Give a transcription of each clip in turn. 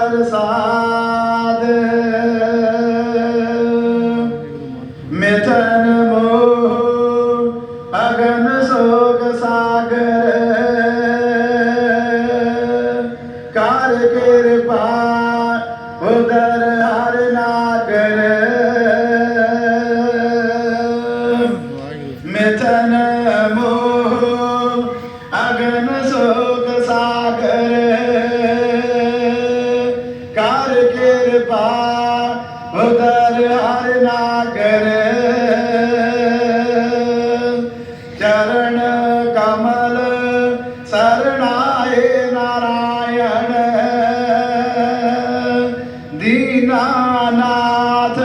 ਪ੍ਰਸਾਦ। ਮਿਥਨ ਮੋਹ ਅਗਨ ਸੋਗ ਸਾਗਰ। ਕਰ ਕਿਰਪਾ ਉਦਰ ਹਰ ਨਾਗਰ। ਮਿਥਨ ਦੀਨਾਨਾਥ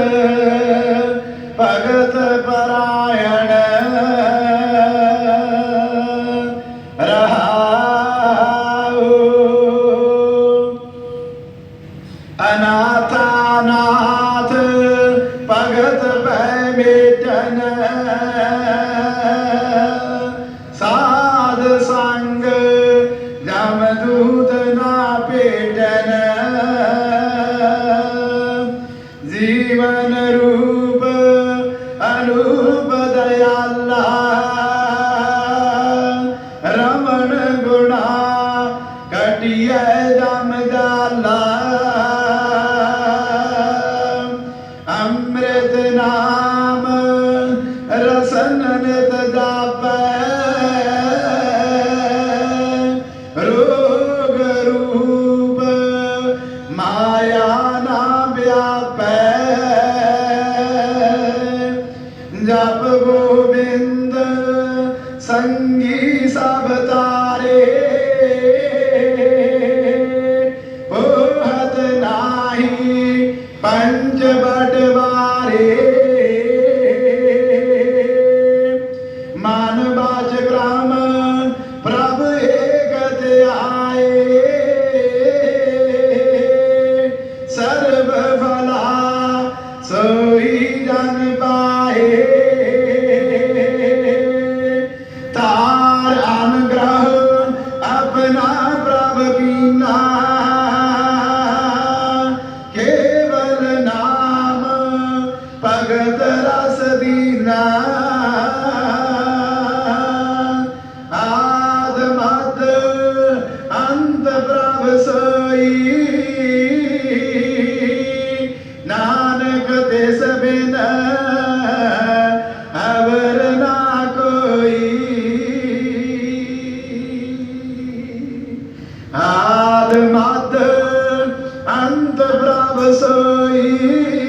ਭਗਤ ਪਰਾਇਣ ਰਹਾਉ ਅਨਾਥਾਨਾਥ ਭਗਤ ਪੈ ਮੇਟਨ ਰਾਮ ਲਾਲਾ ਅੰਮ੍ਰਿਤ ਨਾਮ ਰਸਨ ਨਿਤ ਜਾਪੈ ਰੋਗ ਰੂਪ ਮਾਇਆ ਨਾ ਵਿਆਪੈ। ਜਪ ਗੋਬਿੰਦ ਸੰਗ ਰਸ ਦੀਨਾ ਆਦ ਮਦ ਅੰਤ ਪ੍ਰਭ ਸੋਈ ਨਾਨਕ ਤੇ ਸਬਿਨ ਅਵਰ ਨਾ ਕੋਈ ਆਦ ਮਦ ਅੰਤ ਪ੍ਰਭ ਸੋਈ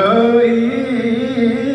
Oh yeah.